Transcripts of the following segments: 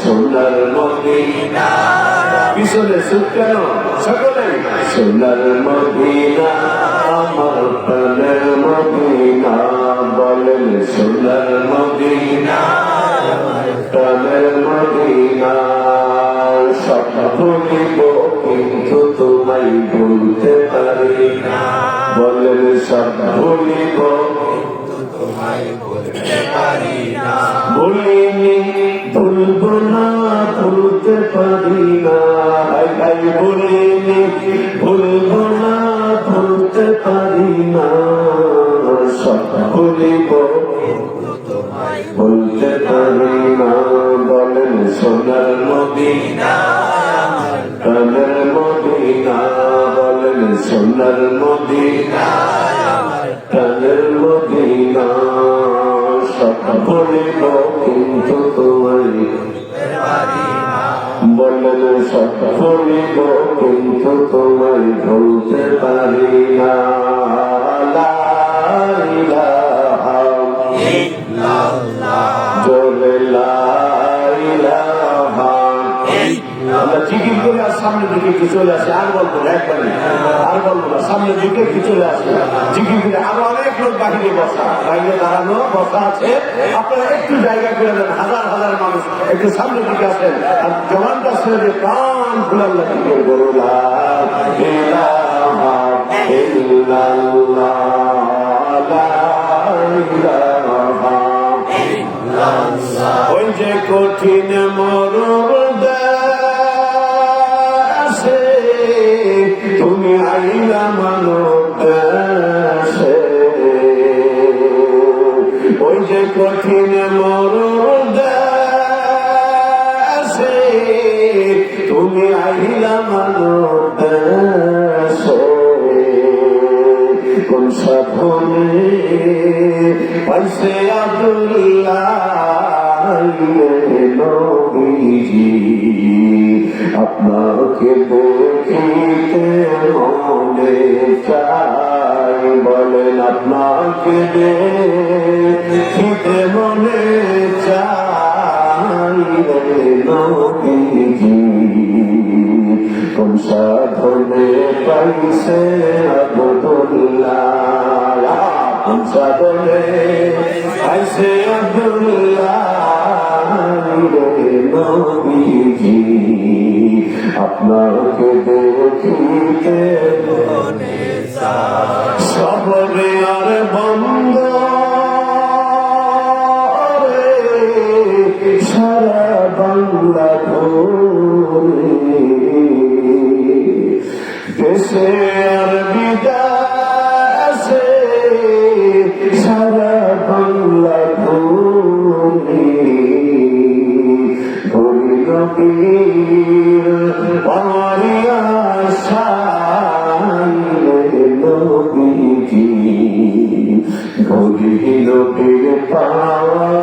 সোনার মদিনা। পিছনে সুখ সকলে সোনার মদিনা, আমার প্রাণের মদিনা। বলেন সোনার মদিনা, প্রাণের মদিনা। সব ভুলিব কিন্তু তোমায় ভুলতে পারি না। বলেন সব ভুলিব ভুলিনি ভুলব ভুলতে পারি না। হাই ভুলিনি ভুলব না, ভুলতে পারি না। সব ভুলিব বলতে পারি না। বলেন সোনার মদিনা কানের মদিনা। বলেন সোনার মদিনা কানের মদিনা। সব বলিব কিন্তু তোমায় বলিব কিন্তু তোমায় ভুলতে পারি না। করে আর সামনের দিকে একটু চলে আসি আর একবারে আর বলব না সামনের দিকে একটু চলে আসি করে আরও অনেক লোক বাহিরে বসা দাঁড়ানো বসা আছে আপনারা একটু জায়গা করে দেন হাজার হাজার মানুষ একটু সামনের দিকে আসেন আর প্রাণ ওই যে কঠিন মরুর কঠিন মরুর দেশে তুমি আইলা মানো দেশে কোন সাধনে পাইছে আপনাকে দেখিতে মনে বলেন আপনাকে দেখিতে মনে চাই রে নবীজি কোন সাধনে পাইছে আবদুল্লাহ কোন আপনাকে দেখিতে দেশে বিদাসে সারা বাংলা ঘুরে ঘুরি নবীর পারিয়া নবীজি ঘুরি নবীর পারিয়া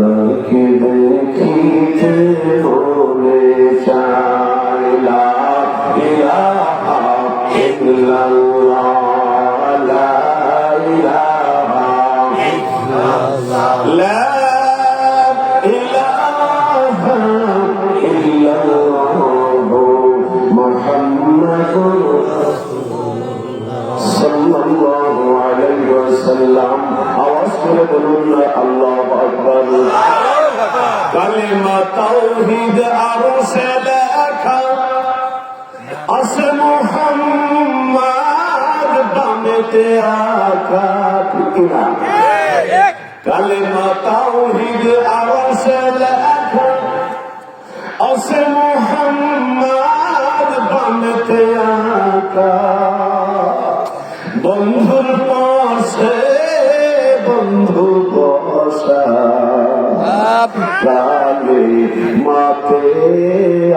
আপনাকে আল্লাহ আকবর। কালেমা তাওহীদ আরও সে লেখা আছে মোহাম্মদ বামেতে আকা কিনা। কালেমা তাওহীদ আরও সে আকা ماتي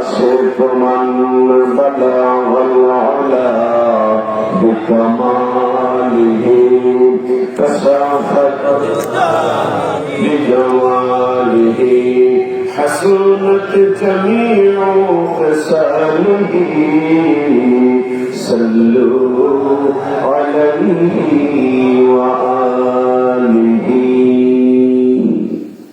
سلطمان بلغ العلا بكماله كشافت بجماله حسنت جميع خصاله صلوا عليه وعلى